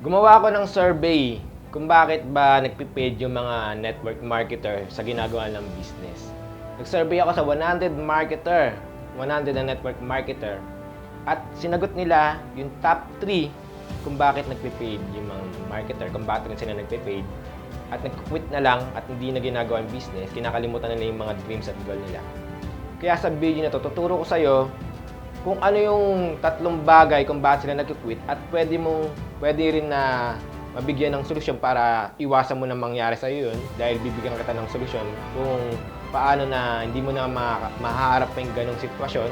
Gumawa ako ng survey kung bakit ba nagpipaid yung mga network marketer sa ginagawa ng business. Nag-survey ako sa 100 marketer, 100 na network marketer, at sinagot nila yung top 3 kung bakit nagpipaid yung mga marketer, kung bakit sila nagpipaid, at nag-quit na lang at hindi na ginagawa yung business, kinakalimutan nila yung mga dreams at goal nila. Kaya sa video na to, tuturo ko sa'yo kung ano yung tatlong bagay kung bakit sila nag-quit at pwede mong pwede rin na mabigyan ng solusyon para iwasan mo na mangyari sa yun dahil bibigyan kita ng solusyon kung paano na hindi mo na ma- mahaharap yung ganong sitwasyon.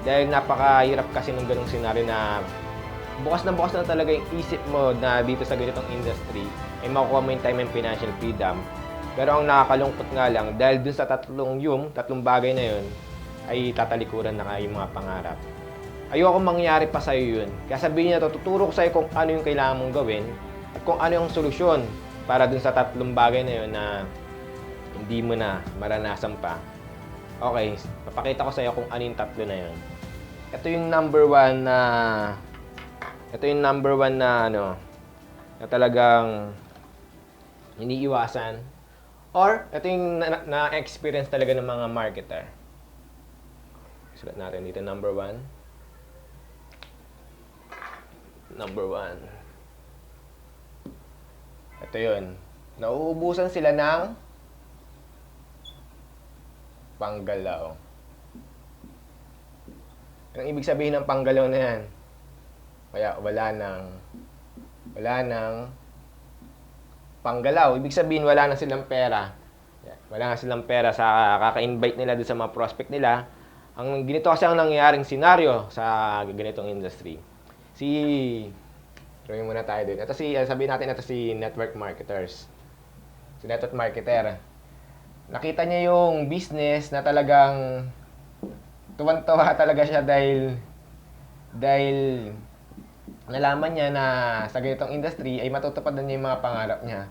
Dahil napakahirap kasi ng ganong senaryo na bukas na bukas na talaga yung isip mo na dito sa ganitong industry ay makukuha mo yung time and financial freedom. Pero ang nakakalungkot nga lang dahil dun sa tatlong yung tatlong bagay na yun ay tatalikuran na kayo mga pangarap. Ayoko mangyari pa sa'yo yun. Kaya sabihin niya tuturo ko sa'yo kung ano yung kailangan mong gawin at kung ano yung solusyon para dun sa tatlong bagay na yun na hindi mo na maranasan pa. Okay, papakita ko sa'yo kung ano yung tatlo na yun. Ito yung number one na ito yung number one na ano na talagang iniiwasan or ito yung na- na-experience talaga ng mga marketer. Sulat natin dito, number one. Number one. Ito yun. Nauubusan sila ng panggalaw. Anong ibig sabihin ng panggalaw na yan? Kaya wala nang wala nang panggalaw. Ibig sabihin wala na silang pera. Wala na silang pera sa kaka-invite nila doon sa mga prospect nila. Ang ganito kasi ang nangyayaring senaryo sa ganitong industry. Si Drawing muna tayo din. Ito si, sabihin natin ito si network marketers. Si network marketer. Nakita niya yung business na talagang tuwan-tuwa talaga siya dahil dahil nalaman niya na sa ganitong industry ay matutupad na niya yung mga pangarap niya.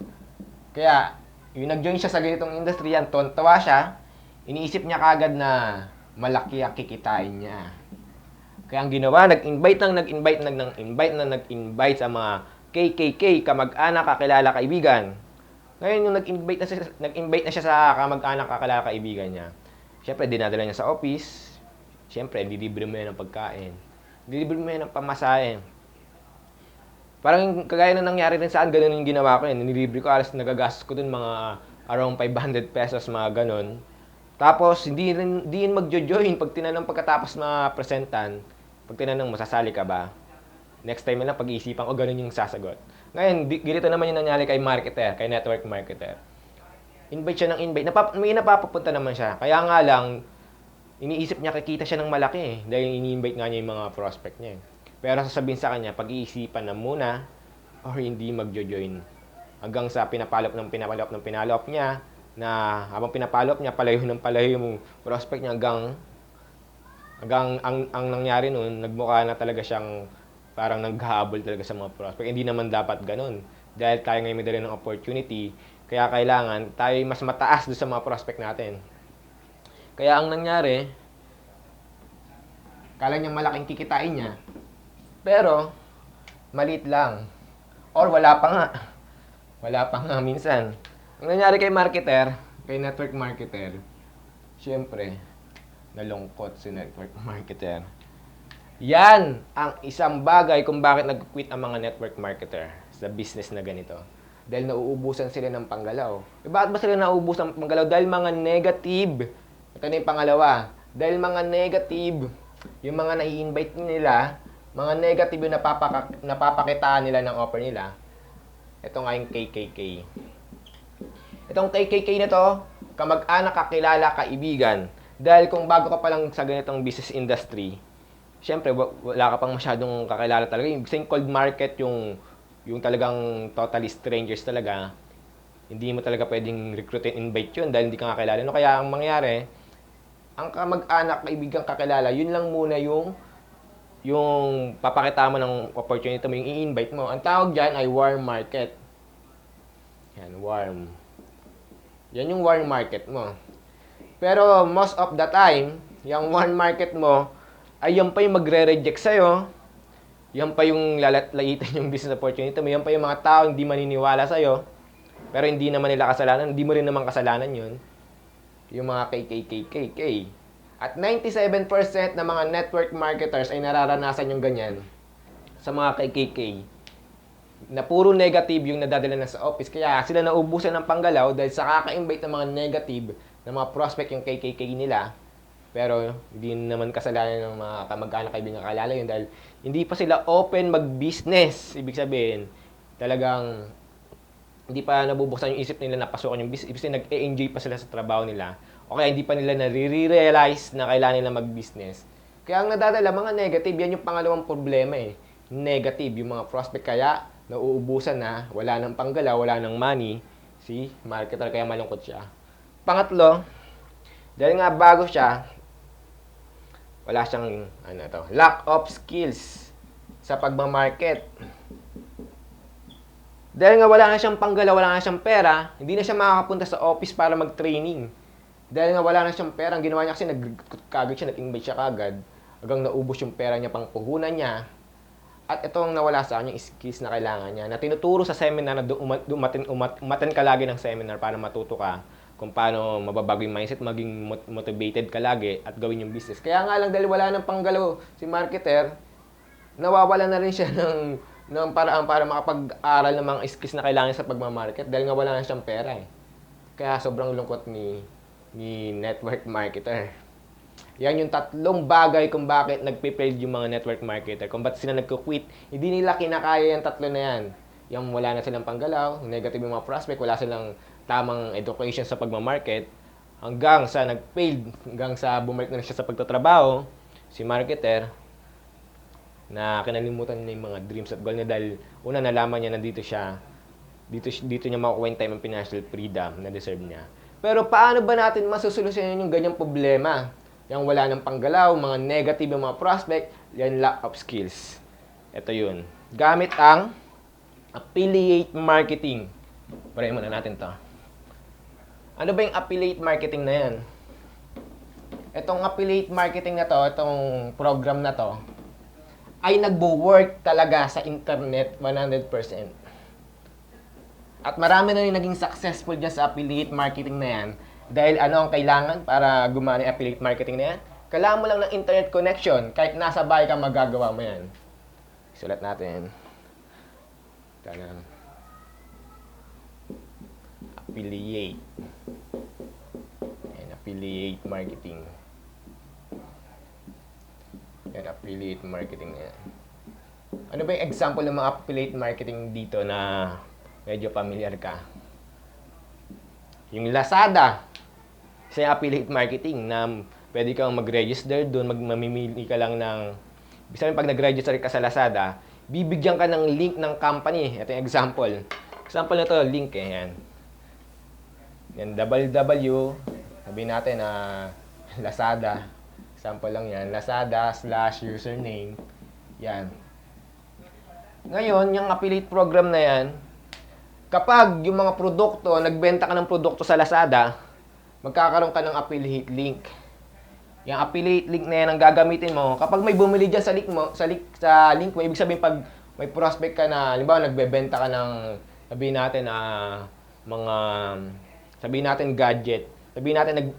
Kaya, yung nag-join siya sa ganitong industry yan, tuwan-tuwa siya, iniisip niya kagad na malaki ang kikitain niya. Kaya ang ginawa, nag-invite nang nag-invite nang nag-invite na nag-invite sa mga KKK, kamag-anak, kakilala, kaibigan. Ngayon, yung nag-invite na siya, nag-invite na siya sa kamag-anak, kakilala, kaibigan niya. Siyempre, dinadala niya sa office. Siyempre, dilibre mo yan ng pagkain. Dilibre mo yan ng pamasahe. Parang kagaya na nangyari rin saan, ganun yung ginawa ko yun. Nilibre ko, alas nagagastos ko dun mga around 500 pesos, mga ganun. Tapos, hindi rin, hindi rin magjo-join pag tinanong pagkatapos na presentan. Pag tinanong, masasali ka ba? Next time na lang, pag-iisipan ko, ganun yung sasagot. Ngayon, ganito naman yung nangyari kay marketer, kay network marketer. Invite siya ng invite. Napap, may napapapunta naman siya. Kaya nga lang, iniisip niya kikita siya ng malaki eh. Dahil ini-invite nga niya yung mga prospect niya eh. Pero sasabihin sa kanya, pag-iisipan na muna or hindi magjo-join. Hanggang sa pinapalop ng pinapalop ng pinalop niya na habang pinapalop niya, palayo ng palayo yung prospect niya hanggang hanggang ang, ang nangyari noon, nagmukha na talaga siyang parang naghahabol talaga sa mga prospect. Hindi naman dapat ganun. Dahil tayo ngayon may dala ng opportunity, kaya kailangan tayo mas mataas doon sa mga prospect natin. Kaya ang nangyari, kala niya malaking kikitain niya, pero maliit lang. Or wala pa nga. Wala pa nga minsan. Ang nangyari kay marketer, kay network marketer, syempre, nalungkot si network marketer. Yan ang isang bagay kung bakit nag-quit ang mga network marketer sa business na ganito. Dahil nauubusan sila ng panggalaw. E bakit ba sila nauubusan ng panggalaw? Dahil mga negative. Ito na yung pangalawa. Dahil mga negative, yung mga nai-invite nila, mga negative yung napapaka, napapakitaan nila ng offer nila. Ito nga yung KKK. Itong KKK na to, kamag-anak, kakilala, kaibigan. Dahil kung bago ka pa lang sa ganitong business industry, syempre wa- wala ka pang masyadong kakilala talaga. Yung same cold market, yung, yung talagang totally strangers talaga, hindi mo talaga pwedeng recruit and invite yun dahil hindi ka kakilala. No, kaya ang mangyari, ang kamag-anak, kaibigan, kakilala, yun lang muna yung yung papakita mo ng opportunity mo, yung i-invite mo. Ang tawag dyan ay warm market. Yan, warm. Yan yung warm market mo. Pero most of the time, yung warm market mo, ay yan pa yung magre-reject sa'yo yan pa yung lalat-laitan yung business opportunity mo. Yan pa yung mga tao hindi maniniwala sa'yo. Pero hindi naman nila kasalanan. Hindi mo rin naman kasalanan yun. Yung mga KKKKK. At 97% ng mga network marketers ay nararanasan yung ganyan sa mga KKK na puro negative yung nadadala na sa office. Kaya sila naubusan ng panggalaw dahil sa kaka-invite ng mga negative na mga prospect yung KKK nila. Pero hindi naman kasalanan ng mga kamag-anak kaibigan kalala yun dahil hindi pa sila open mag-business. Ibig sabihin, talagang hindi pa nabubuksan yung isip nila na pasukan yung business. Ibig sabihin, nag-enjoy pa sila sa trabaho nila. O kaya hindi pa nila nare-realize na kailangan nila mag-business. Kaya ang nadadala, mga negative, yan yung pangalawang problema eh. Negative, yung mga prospect kaya nauubusan na, wala nang panggalaw, wala nang money, si marketer kaya malungkot siya. Pangatlo, dahil nga bago siya, wala siyang ano to, lack of skills sa pagmamarket. Dahil nga wala na siyang panggalaw, wala na siyang pera, hindi na siya makakapunta sa office para mag-training. Dahil nga wala na siyang pera, ang ginawa niya kasi nag kagad siya, nag-invite siya kagad, hanggang naubos yung pera niya pang puhunan niya. At ito ang nawala sa kanya, yung skills na kailangan niya, na tinuturo sa seminar na dum- umatin, umat, umaten ka lagi ng seminar para matuto ka kung paano mababago yung mindset, maging mot- motivated ka lagi at gawin yung business. Kaya nga lang dahil wala ng panggalaw si marketer, nawawala na rin siya ng, ng paraan para makapag-aral ng mga skills na kailangan sa pagmamarket dahil nga wala na siyang pera eh. Kaya sobrang lungkot ni ni network marketer. Yan yung tatlong bagay kung bakit nagpe-fail yung mga network marketer. Kung bakit sila nagko-quit. Hindi nila kinakaya yung tatlo na yan. Yung wala na silang panggalaw, negative yung mga prospect, wala silang tamang education sa pagmamarket, hanggang sa nag-failed, hanggang sa bumalik na siya sa pagtatrabaho, si marketer, na kinalimutan niya yung mga dreams at goal niya dahil una nalaman niya na dito siya, dito, dito niya makukuha yung time and financial freedom na deserve niya. Pero paano ba natin masusolusyonan yung ganyang problema? Yung wala ng panggalaw, mga negative yung mga prospect, yan lack of skills. Ito yun. Gamit ang affiliate marketing. Pare muna natin to. Ano ba yung affiliate marketing na yan? Itong affiliate marketing na to, itong program na to, ay nagbo-work talaga sa internet 100%. At marami na rin naging successful dyan sa affiliate marketing na yan. Dahil ano ang kailangan para gumana yung affiliate marketing na yan? Kailangan mo lang ng internet connection. Kahit nasa bahay ka, magagawa mo yan. Sulat natin. Tanang. Affiliate. Ayan, affiliate marketing. Yan, affiliate marketing yan. Ano ba yung example ng mga affiliate marketing dito na medyo familiar ka? Yung Lazada. Yung affiliate marketing na pwede kang mag-register doon, mag mamimili ka lang ng... Bisa pag nag-register ka sa Lazada, bibigyan ka ng link ng company. Ito yung example. Example na to, link eh. Yan. Yan, www. Sabihin natin na Lazada. Example lang yan. Lazada slash username. Yan. Ngayon, yung affiliate program na yan, kapag yung mga produkto, nagbenta ka ng produkto sa Lazada, magkakaroon ka ng affiliate link. Yung affiliate link na yan ang gagamitin mo. Kapag may bumili dyan sa link mo, sa link, sa link mo, ibig sabihin pag may prospect ka na, halimbawa nagbebenta ka ng, sabihin natin na mga, sabihin natin gadget, sabihin natin nag,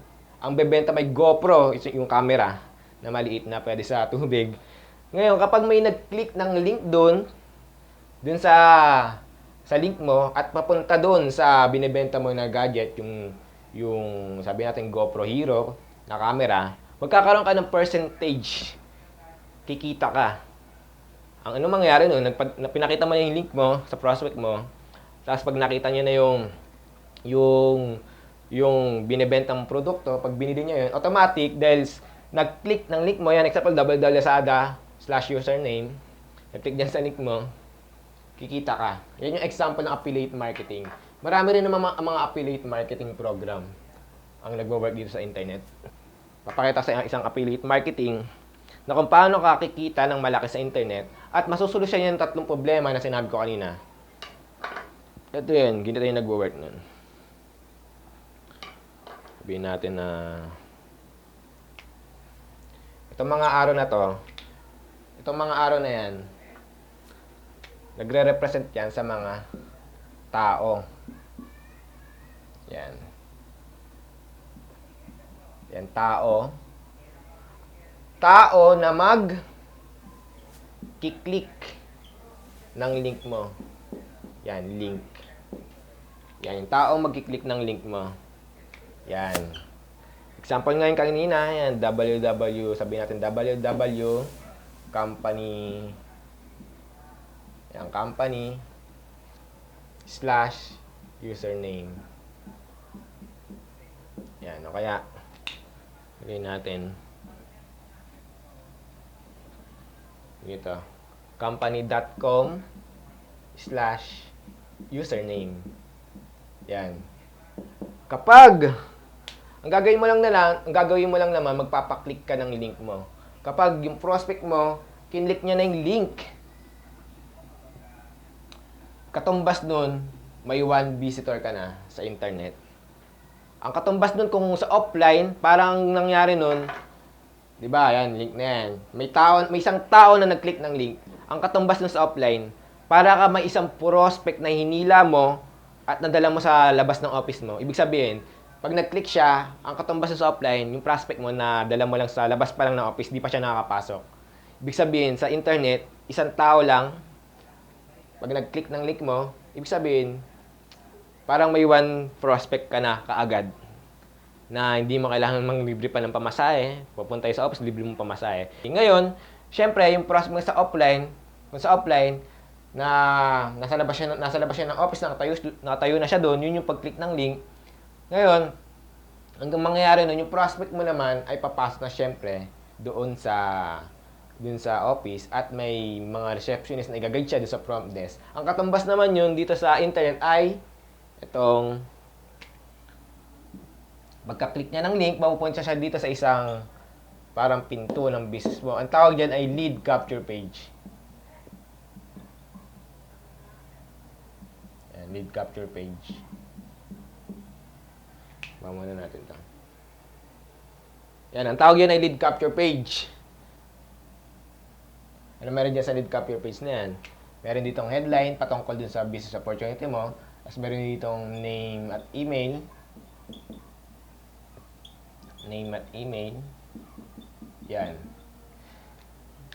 ang bebenta may GoPro, yung camera na maliit na pwede sa tubig. Ngayon, kapag may nag-click ng link doon, doon sa sa link mo at papunta doon sa binebenta mo na gadget, yung yung sabi natin GoPro Hero na camera, magkakaroon ka ng percentage. Kikita ka. Ang ano mangyayari noon, pinakita mo na yung link mo sa prospect mo, tapos pag nakita niya na yung yung yung binebentang produkto, pag binili niya yun, automatic, dahil nag-click ng link mo, yan, example, www.lazada slash username, nag-click dyan sa link mo, kikita ka. Yan yung example ng affiliate marketing. Marami rin naman mga, mga affiliate marketing program ang nagwo-work dito sa internet. Papakita sa isang affiliate marketing na kung paano ka kikita ng malaki sa internet at masusolusyon yung tatlong problema na sinabi ko kanina. Ito yun, ganito yung nagwo-work nun. Sabihin natin na itong mga araw na to, itong mga araw na yan, Nagre-represent yan sa mga tao. Yan. Yan, tao. Tao na mag kiklik ng link mo. Yan, link. Yan, yung tao magkiklik ng link mo. Yan. Example ngayon kanina, yan, www, sabihin natin www, company, yan, company, slash, username. Yan, o kaya, lagay natin, dito, company.com slash username. Yan. Kapag ang gagawin mo lang na lang, ang gagawin mo lang naman magpapaklik ka ng link mo. Kapag yung prospect mo, kinlik niya na yung link. Katumbas nun, may one visitor ka na sa internet. Ang katumbas nun kung sa offline, parang nangyari nun, 'di ba? Yan, link na yan. May tao, may isang tao na nag-click ng link. Ang katumbas nun sa offline, para ka may isang prospect na hinila mo at nadala mo sa labas ng office mo. Ibig sabihin, pag nag-click siya, ang katumbas sa offline, yung prospect mo na dala mo lang sa labas pa lang ng office, di pa siya nakakapasok. Ibig sabihin, sa internet, isang tao lang, pag nag-click ng link mo, ibig sabihin, parang may one prospect ka na kaagad na hindi mo kailangan manglibre pa ng pamasahe. Pupunta sa office, libre mo pamasahe. Ngayon, syempre, yung prospect mo sa offline, kung sa offline, na nasa labas siya, nasa labas siya ng office, nakatayo, nakatayo na siya doon, yun yung pag-click ng link. Ngayon, ang mangyayari nun, yung prospect mo naman ay papasok na syempre doon sa dun sa office at may mga receptionist na i-guide siya doon sa front desk. Ang katumbas naman yun dito sa internet ay itong pagka-click niya ng link, mapupunta siya dito sa isang parang pinto ng business mo. Ang tawag diyan ay lead capture page. Yan, lead capture page. Mamuna natin to. Yan, ang tawag yan ay lead capture page. Ano meron dyan sa lead capture page na yan? Meron ditong headline patungkol dun sa business opportunity mo. Tapos meron ditong name at email. Name at email. Yan.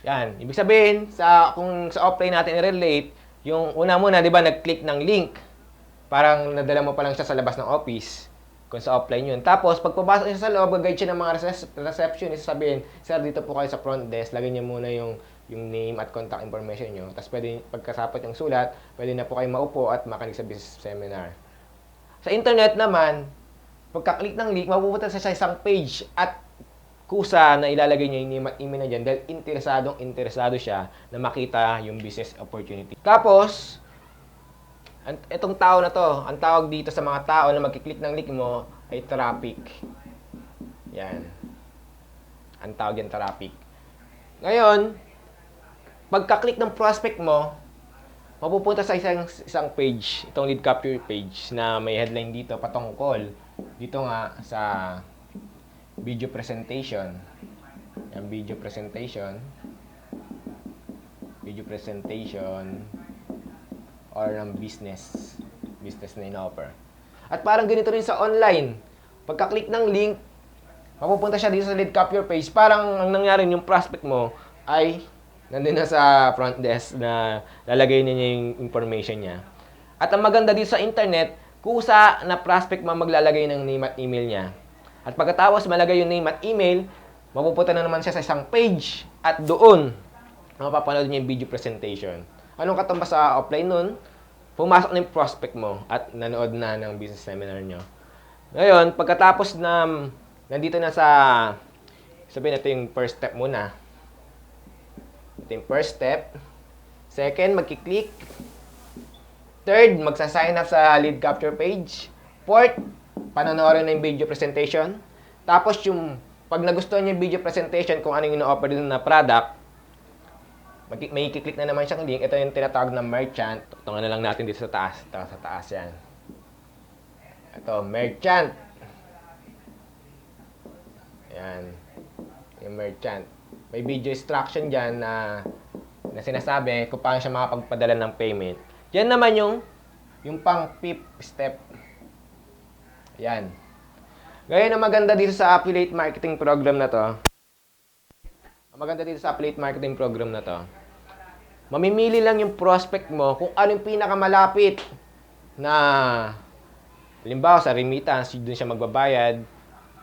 Yan. Ibig sabihin, sa, kung sa offline natin i-relate, yung una muna, di ba, nag-click ng link. Parang nadala mo pa lang siya sa labas ng office. Kung sa offline yun. Tapos, pag pabasok niya sa loob, gagayad siya ng mga recep- receptionist, sabihin, Sir, dito po kayo sa front desk, lagyan niyo muna yung yung name at contact information nyo. Tapos pwede, pagkasapot yung sulat, pwede na po kayo maupo at makinig sa business seminar. Sa internet naman, pagka-click ng link, mapupunta sa isang page at kusa na ilalagay niya yung name at email na dyan dahil interesadong interesado siya na makita yung business opportunity. Tapos, itong tao na to, ang tawag dito sa mga tao na magkiklik ng link mo ay traffic. Yan. Ang tawag yan traffic. Ngayon, pagka-click ng prospect mo, mapupunta sa isang isang page, itong lead capture page na may headline dito patungkol dito nga sa video presentation. Yung video presentation. Video presentation or ng business business na in-offer. At parang ganito rin sa online. Pagka-click ng link, mapupunta siya dito sa lead capture page. Parang ang nangyari yung prospect mo ay nandun na sa front desk na lalagay niya yung information niya. At ang maganda dito sa internet, kusa na prospect mo maglalagay ng name at email niya. At pagkatapos malagay yung name at email, mapupunta na naman siya sa isang page at doon mapapanood niya yung video presentation. Anong katumbas sa offline nun? Pumasok na yung prospect mo at nanood na ng business seminar nyo. Ngayon, pagkatapos na nandito na sa sabihin ito yung first step muna. Ito yung first step. Second, magkiklik. Third, magsa-sign up sa lead capture page. Fourth, panonoorin na yung video presentation. Tapos yung pag nagustuhan niyo yung video presentation kung ano yung ino-offer din na product, may i-click na naman siyang link. Ito yung tinatawag na merchant. Tungan na lang natin dito sa taas. Ito, sa taas yan. Ito, merchant. Yan. Yung merchant. May video instruction dyan na na sinasabi kung paano siya makapagpadala ng payment. Yan naman yung yung pang fifth step. Yan. Ngayon, ang maganda dito sa affiliate marketing program na to, ang maganda dito sa affiliate marketing program na to, mamimili lang yung prospect mo kung ano yung pinakamalapit na halimbawa sa remittance, doon siya magbabayad.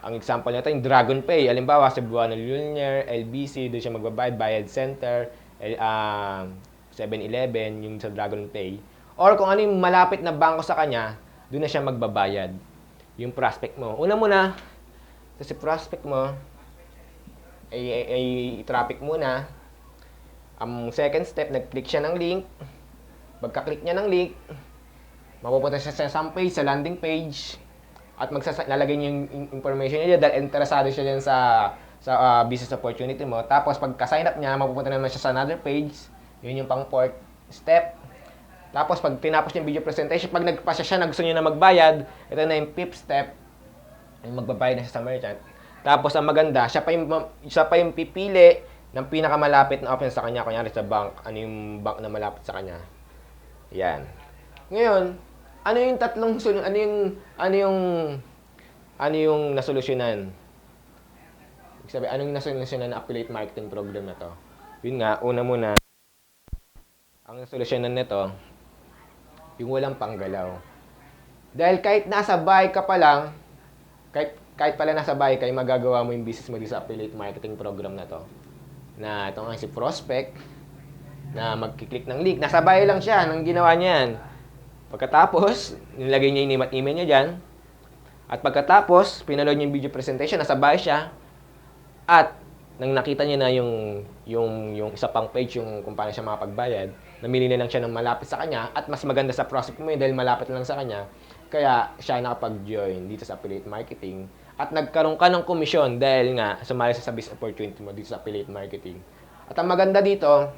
Ang example nito yung Dragon Pay. Halimbawa sa Buwana Lumiere, LBC, doon siya magbabayad, Bayad Center, eh, ah, 7-Eleven, yung sa Dragon Pay. Or kung ano yung malapit na bangko sa kanya, doon na siya magbabayad. Yung prospect mo. Una muna, kasi prospect mo, ay, ay, ay traffic muna. Ang second step, nag-click siya ng link. Pagka-click niya ng link, mapupunta siya sa some page, sa landing page, at magsalalagay niya yung in- information niya dahil interesado siya dyan sa sa ah, business opportunity mo. Tapos pagka-sign up niya, mapupunta naman siya sa another page. Yun yung pang fourth step. Tapos pag tinapos yung video presentation, pag nagpasya siya, na gusto niya na magbayad, ito na yung fifth step. Yung magbabayad na siya sa merchant. Tapos ang maganda, siya pa yung, siya pa yung pipili ng pinakamalapit na option sa kanya. Kunyari sa bank, ano yung bank na malapit sa kanya. Yan. Ngayon, ano yung tatlong solu- ano yung ano yung ano yung nasolusyonan? Sabihin, ano yung nasolusyonan ng affiliate marketing program na to? Yun nga, una muna, ang nasolusyonan nito, yung walang panggalaw. Dahil kahit nasa bahay ka pa lang, kahit, kahit pala nasa bahay ka, magagawa mo yung business mo sa affiliate marketing program na to. Na ito nga si prospect, na magkiklik ng link. Nasa bahay lang siya nang ginawa niya yan. Pagkatapos, nilagay niya yung email niya dyan. At pagkatapos, pinanood niya yung video presentation, nasa bahay siya. At nang nakita niya na yung yung yung isa pang page yung kung paano siya makapagbayad, namili na lang siya ng malapit sa kanya at mas maganda sa prospect mo yun dahil malapit lang sa kanya. Kaya siya nakapag-join dito sa affiliate marketing at nagkaroon ka ng komisyon dahil nga sumali sa business opportunity mo dito sa affiliate marketing. At ang maganda dito,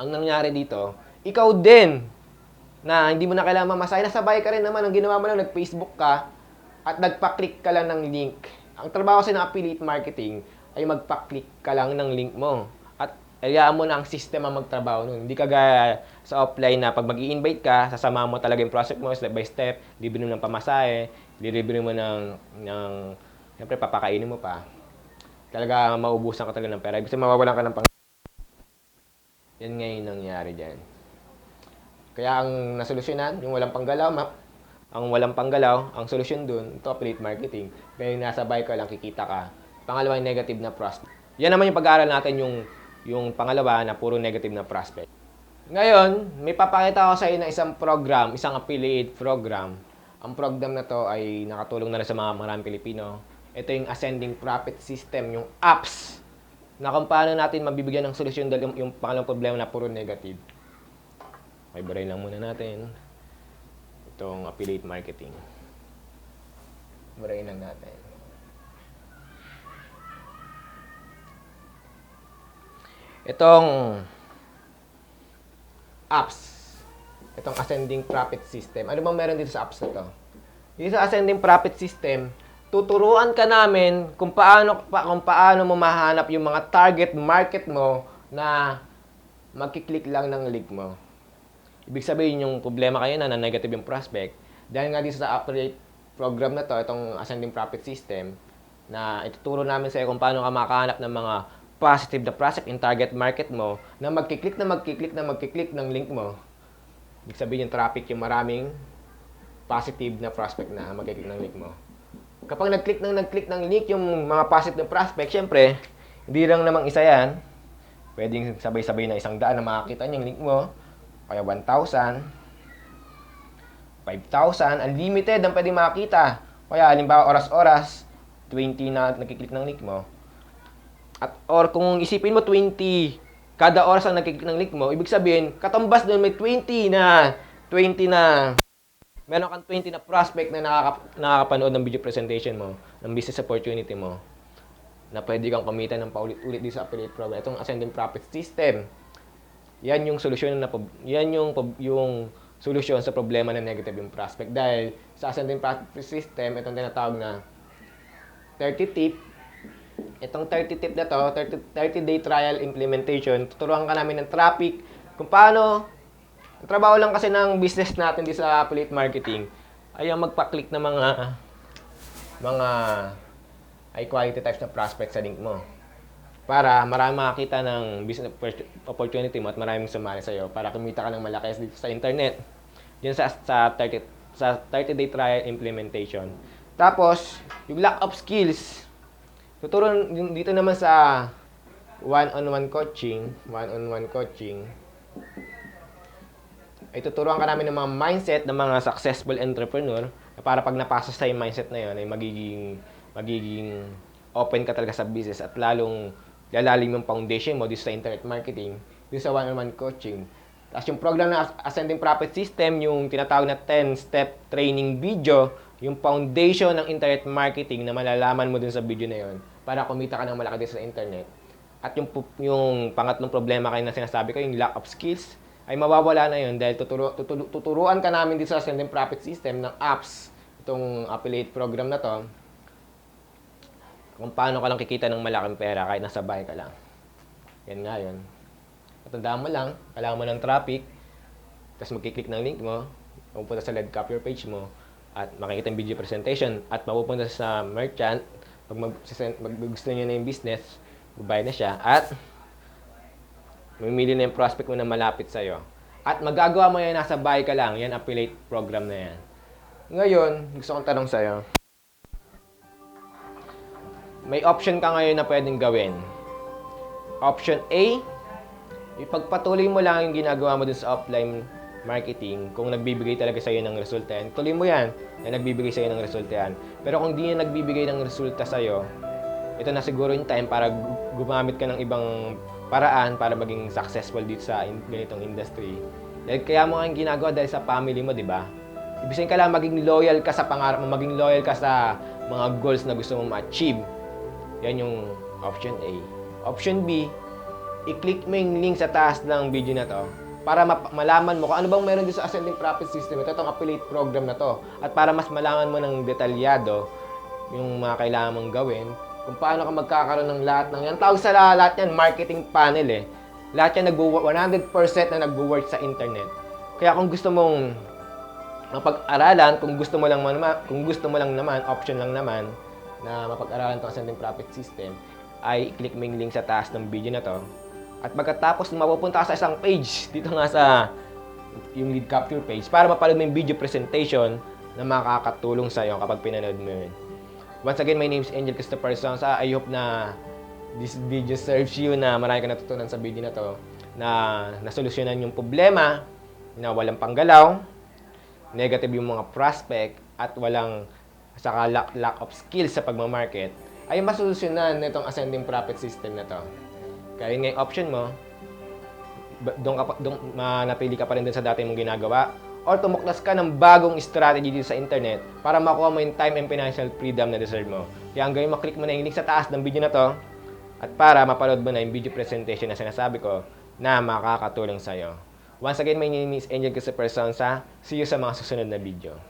ang nangyari dito, ikaw din na hindi mo na kailangan mamasahe, nasa bahay ka rin naman, ang ginawa mo lang, nag-Facebook ka at nagpa-click ka lang ng link. Ang trabaho kasi ng affiliate marketing ay magpa-click ka lang ng link mo. At hayaan mo na ang system ang magtrabaho nun. Hindi ka gaya sa offline na pag mag invite ka, sasama mo talaga yung process mo step by step, libre mo ng pamasahe, libre mo ng, ng siyempre papakainin mo pa. Talaga maubusan ka talaga ng pera. Ibig sabihin, mawawalan ka ng pang yan nga yung nangyari dyan. Kaya ang nasolusyonan, yung walang panggalaw, ma- ang walang panggalaw, ang solusyon dun, ito affiliate marketing. Yung nasa buy ka lang, kikita ka. Pangalawa, yung negative na prospect. Yan naman yung pag-aaral natin, yung, yung pangalawa na puro negative na prospect. Ngayon, may papakita ko sa inyo na isang program, isang affiliate program. Ang program na to ay nakatulong na rin sa mga maraming Pilipino. Ito yung Ascending Profit System, yung apps na kung paano natin mabibigyan ng solusyon dahil yung pangalawang problema na puro negative. Okay, baray lang muna natin. Itong affiliate marketing. Baray lang natin. Itong apps. Itong ascending profit system. Ano bang meron dito sa apps na to? Dito sa ascending profit system, tuturuan ka namin kung paano pa, kung paano mo mahanap yung mga target market mo na magkiklik lang ng link mo. Ibig sabihin yung problema kayo na, na negative yung prospect. Dahil nga dito sa affiliate program na to, itong ascending profit system, na ituturo namin sa iyo kung paano ka makahanap ng mga positive na prospect in target market mo na magkiklik na magkiklik na magkiklik ng link mo. Ibig sabihin yung traffic, yung maraming positive na prospect na magkiklik ng link mo. Kapag nag-click ng nag-click ng link yung mga positive na prospect, syempre, hindi lang namang isa yan. Pwedeng sabay-sabay na isang daan na makakita niyo yung link mo. Kaya 1,000, 5,000, unlimited ang pwedeng makakita. Kaya halimbawa oras-oras, 20 na nagkiklik ng link mo. At or kung isipin mo 20 kada oras ang nagkiklik ng link mo, ibig sabihin, katumbas doon may 20 na 20 na meron kang 20 na prospect na nakaka, nakakapanood ng video presentation mo, ng business opportunity mo, na pwede kang kumita ng paulit-ulit dito sa affiliate program. Itong ascending profit system. Yan yung solusyon na yan yung yung solusyon sa problema ng negative yung prospect dahil sa ascending profit system itong tinatawag na 30 tip itong 30 tip na to, 30, 30 day trial implementation, tuturuan ka namin ng traffic, kung paano, trabaho lang kasi ng business natin di sa affiliate marketing, ay ang magpa-click ng mga, mga high quality types na prospects sa link mo. Para marami makakita ng business opportunity mo at maraming sumali sa'yo para kumita ka ng malaki dito sa internet. Yun sa, sa 30, sa 30 day trial implementation. Tapos, yung lack of skills, Tuturo dito naman sa one-on-one coaching, one-on-one coaching, ay tuturuan ka namin ng mga mindset ng mga successful entrepreneur para pag napasa sa yung mindset na yun ay magiging magiging open ka talaga sa business at lalong lalalim yung foundation mo dito sa internet marketing, dito sa one-on-one coaching. Tapos yung program na Ascending Profit System, yung tinatawag na 10-step training video, yung foundation ng internet marketing na malalaman mo dun sa video na yon para kumita ka ng malaki din sa internet. At yung, yung pangatlong problema kayo na sinasabi ko, yung lack of skills, ay mawawala na yun dahil tuturo, tuturo, tuturuan ka namin dito sa Ascending Profit System ng apps, itong affiliate program na to, kung paano ka lang kikita ng malaking pera kahit nasa bahay ka lang. Yan nga yun. At tandaan mo lang, kailangan mo ng traffic, tapos magkiklik ng link mo, pupunta sa lead copy page mo, at makikita yung video presentation, at mapupunta sa merchant, pag mag, mag, gusto niya na yung business, babayad na siya, at mamili na yung prospect mo na malapit sa'yo. At magagawa mo yan nasa bahay ka lang, yan affiliate program na yan. Ngayon, gusto kong tanong sa'yo, may option ka ngayon na pwedeng gawin. Option A, ipagpatuloy mo lang yung ginagawa mo dun sa offline marketing kung nagbibigay talaga sa'yo ng resulta yan. Tuloy mo yan na nagbibigay sa'yo ng resulta yan. Pero kung di yan nagbibigay ng resulta sa'yo, ito na siguro yung time para gu- gumamit ka ng ibang paraan para maging successful dito sa in- ganitong industry. Dahil kaya mo yung ginagawa dahil sa family mo, di ba? Ibig sabihin ka lang maging loyal ka sa pangarap mo, maging loyal ka sa mga goals na gusto mo ma-achieve. Yan yung option A. Option B, i-click mo yung link sa taas ng video na to para malaman mo kung ano bang meron dito sa Ascending Profit System. Ito itong affiliate program na to. At para mas malaman mo ng detalyado yung mga kailangan mong gawin, kung paano ka magkakaroon ng lahat ng yan. Tawag sa lahat yan, marketing panel eh. Lahat yan nagwo 100% na nagwo-work sa internet. Kaya kung gusto mong mapag-aralan, kung gusto mo lang naman, kung gusto mo lang naman, option lang naman na mapag-aralan itong Ascending Profit System, ay i-click mo yung link sa taas ng video na to. At pagkatapos, mapupunta ka sa isang page, dito nga sa yung lead capture page, para mapanood mo yung video presentation na makakatulong sa iyo kapag pinanood mo yun. Once again, my name is Angel Christopher Sonsa. I hope na this video serves you na marami ka natutunan sa video na to na nasolusyonan yung problema na walang panggalaw, negative yung mga prospect at walang saka lack, lack of skills sa pagmamarket ay masolusyonan nitong ascending profit system na to. Kaya yun nga yung option mo, doon ka doon manatili ka pa rin dun sa dati mong ginagawa or tumuklas ka ng bagong strategy dito sa internet para makuha mo yung time and financial freedom na deserve mo. Kaya ang gawin mo, click mo na yung link sa taas ng video na to at para mapanood mo na yung video presentation na sinasabi ko na makakatulong sa'yo. Once again, my name is Angel Christopher Sonsa. See you sa mga susunod na video.